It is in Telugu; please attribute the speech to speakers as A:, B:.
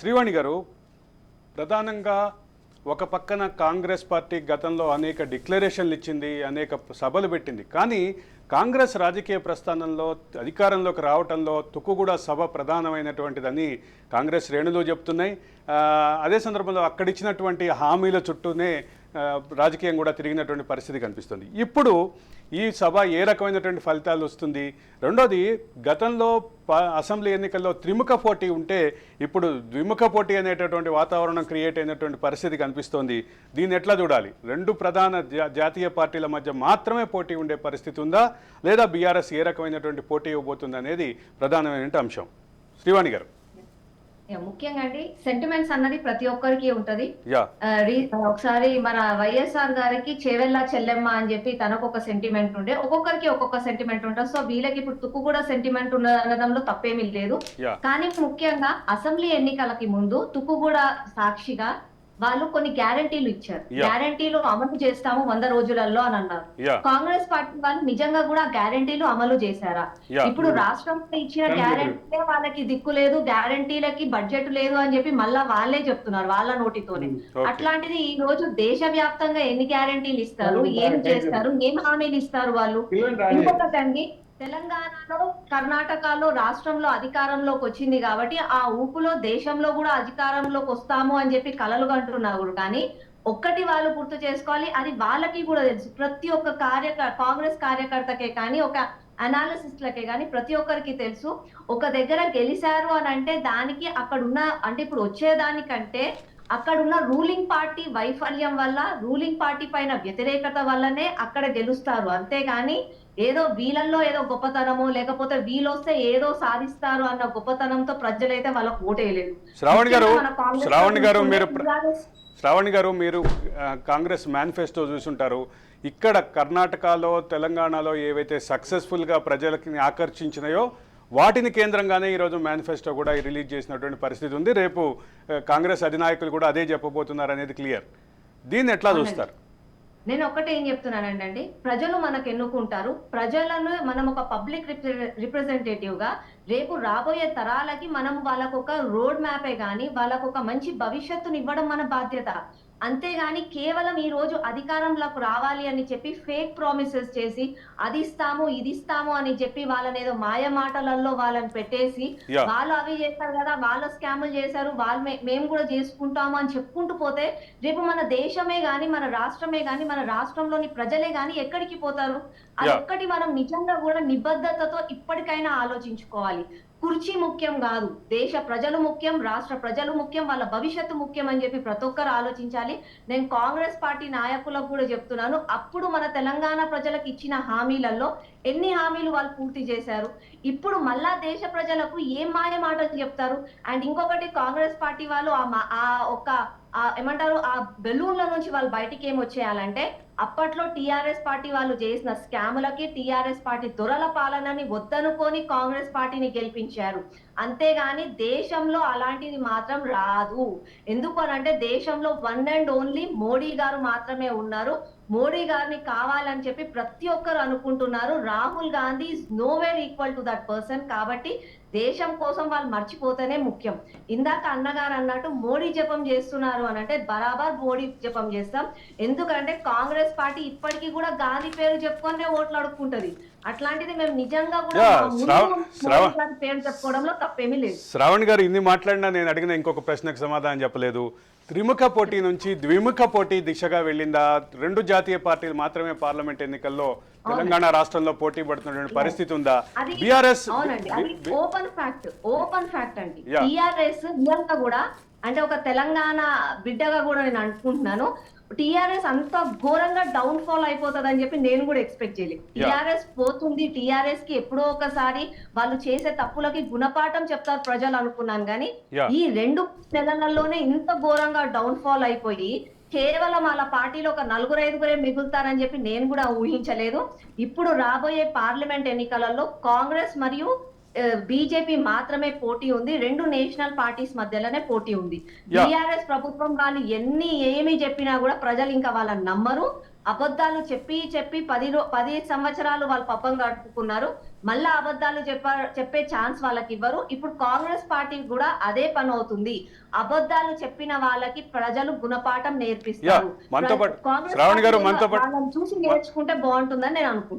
A: శ్రీవాణి గారు ప్రధానంగా ఒక పక్కన కాంగ్రెస్ పార్టీ గతంలో అనేక డిక్లరేషన్లు ఇచ్చింది అనేక సభలు పెట్టింది. కానీ కాంగ్రెస్ రాజకీయ ప్రస్థానంలో అధికారంలోకి రావటంలో తుక్కుగూడ సభ ప్రధానమైనటువంటిదని కాంగ్రెస్ శ్రేణులు చెప్తున్నాయి. అదే సందర్భంలో అక్కడిచ్చినటువంటి హామీల చుట్టూనే రాజకీయం కూడా తిరిగినటువంటి పరిస్థితి కనిపిస్తుంది. ఇప్పుడు ఈ సభ ఏ రకమైనటువంటి ఫలితాలు వస్తుంది? రెండోది గతంలో ప- అసెంబ్లీ ఎన్నికల్లో త్రిముఖ పోటీ ఉంటే ఇప్పుడు ద్విముఖ పోటీ అనేటటువంటి వాతావరణం క్రియేట్ అయినటువంటి పరిస్థితి కనిపిస్తోంది. దీన్ని ఎట్లా చూడాలి? రెండు ప్రధాన జా- జాతీయ పార్టీల మధ్య మాత్రమే పోటీ ఉండే పరిస్థితి ఉందా? లేదా బీఆర్ఎస్ ఏ రకమైనటువంటి పోటీ ఇవ్వబోతుంది అనేది ప్రధానమైన అంశం. శ్రీవాణి గారు.
B: ముఖ్యంగా అండి సెంటిమెంట్స్ అన్నది ప్రతి ఒక్కరికి ఉంటది. ఒకసారి మన వైఎస్ఆర్ గారికి చెవెల్ల చెల్లెమ్మ అని చెప్పి తనకు ఒక సెంటిమెంట్ ఉండే. ఒక్కొక్కరికి ఒక్కొక్క సెంటిమెంట్ ఉంటుంది సో వీళ్ళకి ఇప్పుడు తుక్కు కూడా సెంటిమెంట్ అనడంలో తప్పేమీ లేదు. కానీ ముఖ్యంగా అసెంబ్లీ ఎన్నికలకి ముందు తుక్కు కూడా సాక్షిగా వాళ్ళు కొన్ని గ్యారంటీలు ఇచ్చారు. గ్యారంటీలు అమలు చేస్తాము వంద రోజులలో అని అన్నారు. కాంగ్రెస్ పార్టీ వాళ్ళు నిజంగా కూడా గ్యారంటీలు అమలు చేశారా. ఇప్పుడు రాష్ట్రంలో ఇచ్చిన గ్యారంటీలే వాళ్ళకి దిక్కు లేదు గ్యారంటీలకి బడ్జెట్ లేదు అని చెప్పి మళ్ళా వాళ్ళే చెప్తున్నారు వాళ్ళ నోటితోనే.
A: Okay.
B: అట్లాంటిది ఈ రోజు దేశవ్యాప్తంగా ఎన్ని గ్యారంటీలు ఇస్తారు ఏం చేస్తారు ఏం హామీలు ఇస్తారు వాళ్ళు? ఇంకొకటండి తెలంగాణలో కర్ణాటకలో రాష్ట్రంలో అధికారంలోకి వచ్చింది కాబట్టి ఆ ఊపులో దేశంలో కూడా అధికారంలోకి వస్తాము అని చెప్పి కలలు కంటున్నారు. కానీ ఒక్కటి వాళ్ళు గుర్తు చేసుకోవాలి అది వాళ్ళకి కూడా తెలుసు. ప్రతి ఒక్క కార్యకర్త కాంగ్రెస్ కార్యకర్తకే కానీ ఒక అనాలిసిస్ట్లకే కానీ ప్రతి ఒక్కరికి తెలుసు. ఒక దగ్గర గెలిచారు అని అంటే దానికి అక్కడ ఉన్న అంటే ఇప్పుడు వచ్చేదానికంటే అక్కడ ఉన్న రూలింగ్ పార్టీ వైఫల్యం వల్ల రూలింగ్ పార్టీ పైన వ్యతిరేకత వల్లనే అక్కడ గెలుస్తారు. అంతేగాని ఏదో వీళ్ళల్లో ఏదో గొప్పతనమో లేకపోతే వీళ్ళొస్తే ఏదో సాధిస్తారు అన్న గొప్పతనంతో ప్రజలైతే వాళ్ళకు ఓటేయలేదు.
A: శ్రావణి గారు శ్రావణి గారు మీరు శ్రావణి గారు మీరు కాంగ్రెస్ మేనిఫెస్టో చూసుంటారు. ఇక్కడ కర్ణాటకలో తెలంగాణలో ఏవైతే సక్సెస్ఫుల్గా ప్రజలకి ఆకర్షించినాయో వాటిని కేంద్రంగానే ఈరోజు మేనిఫెస్టో కూడా రిలీజ్ చేసినటువంటి పరిస్థితి ఉంది. రేపు కాంగ్రెస్ అధినాయకులు కూడా అదే చెప్పబోతున్నారు అనేది క్లియర్. దీన్ని ఎట్లా చూస్తారు?
B: నేను ఒకటే ఏం చెప్తున్నానండి ప్రజలు మనకు ఎన్నుకుంటారు. ప్రజలను మనం ఒక పబ్లిక్ రిప్రజెంటేటివ్గా రేపు రాబోయే తరాలకి మనం వాళ్ళకు ఒక రోడ్ మ్యాపే గాని వాళ్ళకు ఒక మంచి భవిష్యత్తుని ఇవ్వడం మన బాధ్యత. అంతేగాని కేవలం ఈ రోజు అధికారంలోకి రావాలి అని చెప్పి ఫేక్ ప్రామిసెస్ చేసి అది ఇస్తాము ఇది ఇస్తాము అని చెప్పి వాళ్ళని ఏదో మాయ మాటలలో వాళ్ళని పెట్టేసి. వాళ్ళు అవి చేస్తారు కదా వాళ్ళ స్కాములు చేశారు వాళ్ళు మేము కూడా చేసుకుంటాము అని చెప్పుకుంటూ పోతే రేపు మన దేశమే గాని మన రాష్ట్రమే గాని మన రాష్ట్రంలోని ప్రజలే గాని ఎక్కడికి పోతారు అది. ఒక్కటి మనం నిజంగా కూడా నిబద్ధతతో ఇప్పటికైనా ఆలోచించుకోవాలి కుర్చీ ముఖ్యం కాదు దేశ ప్రజలు ముఖ్యం రాష్ట్ర ప్రజలు ముఖ్యం వాళ్ళ భవిష్యత్తు ముఖ్యం అని చెప్పి ప్రతి ఒక్కరు ఆలోచించాలి. నేను కాంగ్రెస్ పార్టీ నాయకులకు కూడా చెప్తున్నాను అప్పుడు మన తెలంగాణ ప్రజలకు ఇచ్చిన హామీలలో ఎన్ని హామీలు వాళ్ళు పూర్తి చేశారు? ఇప్పుడు మళ్ళా దేశ ప్రజలకు ఏం మాయ మాటలు చెప్తారు? అండ్ ఇంకొకటి కాంగ్రెస్ పార్టీ వాళ్ళు ఆ మా- ఆ ఒక ఏమంటారు? ఆ బెలూన్ల నుంచి వాళ్ళు బయటికి ఏం వచ్చేయాలంటే అప్పట్లో టిఆర్ఎస్ పార్టీ వాళ్ళు చేసిన స్కాములకి టిఆర్ఎస్ పార్టీ దొరల పాలనని వద్దనుకొని కాంగ్రెస్ పార్టీని గెలిపించారు. అంతేగాని దేశంలో అలాంటిది మాత్రం రాదు. ఎందుకు అని అంటే దేశంలో వన్ అండ్ ఓన్లీ మోడీ గారు మాత్రమే ఉన్నారు. మోడీ గారిని కావాలని చెప్పి ప్రతి ఒక్కరు అనుకుంటున్నారు. Rahul Gandhi is nowhere equal to that person కాబట్టి దేశం కోసం వాళ్ళు మర్చిపోతేనే ముఖ్యం. ఇందాక అన్నగారు అన్నట్టు మోడీ జపం చేస్తున్నారు అని అంటే బరాబర్ మోడీ జపం చేస్తాం. ఎందుకంటే కాంగ్రెస్ పార్టీ ఇప్పటికీ కూడా గాంధీ పేరు చెప్పుకొనే ఓట్లు అడుక్కుంటది. అట్లాంటిది మేము నిజంగా కూడా పేరు చెప్పుకోవడంలో తప్పేమీ లేదు.
A: శ్రావణ్ గారు ఇన్ని మాట్లాడినా నేను అడిగిన ఇంకొక ప్రశ్నకు సమాధానం చెప్పలేదు. త్రిముఖ పోటీ నుంచి ద్విముఖ పోటీ దిశగా వెళ్ళిందా? రెండు జాతీయ పార్టీలు మాత్రమే పార్లమెంట్ ఎన్నికల్లో తెలంగాణ రాష్ట్రంలో పోటీ పడుతున్నటువంటి పరిస్థితి ఉందా? BRS
B: open fact. Open fact అండి. నిజంగా కూడా అంటే ఒక తెలంగాణ బిడ్డగా కూడా నేను అనుకుంటున్నాను. టిఆర్ఎస్ అంత ఘోరంగా డౌన్ ఫాల్ అయిపోతుంది అని చెప్పి నేను కూడా ఎక్స్పెక్ట్ చేయలేదు. టిఆర్ఎస్ పోతుంది టిఆర్ఎస్కి ఎప్పుడో ఒకసారి వాళ్ళు చేసే తప్పులకి గుణపాఠం చెప్తారు ప్రజలు అనుకున్నాను కానీ. ఈ రెండు నెలలలోనే ఇంత ఘోరంగా డౌన్ ఫాల్ అయిపోయి కేవలం వాళ్ళ పార్టీలో ఒక నలుగురు ఐదుగురే మిగులుతారని చెప్పి నేను కూడా ఊహించలేదు ఇప్పుడు రాబోయే పార్లమెంట్ ఎన్నికలలో కాంగ్రెస్ మరియు బీజేపీ మాత్రమే పోటీ ఉంది. రెండు నేషనల్ పార్టీస్ మధ్యలోనే పోటీ ఉంది. బీఆర్ఎస్ ప్రభుత్వం వాళ్ళు ఎన్ని ఏమి చెప్పినా కూడా ప్రజలు ఇంకా వాళ్ళని నమ్మరు. అబద్ధాలు చెప్పి చెప్పి పది రో పది సంవత్సరాలు వాళ్ళు పప్పం కట్టుకున్నారు మళ్ళా అబద్ధాలు చెప్ప చెప్పే ఛాన్స్ వాళ్ళకి ఇవ్వరు. ఇప్పుడు కాంగ్రెస్ పార్టీ కూడా అదే పని అవుతుంది. అబద్ధాలు చెప్పిన వాళ్ళకి ప్రజలు గుణపాఠం నేర్పిస్తారు. కాంగ్రెస్ చూసి నేర్చుకుంటే బాగుంటుందని నేను అనుకుంటున్నాను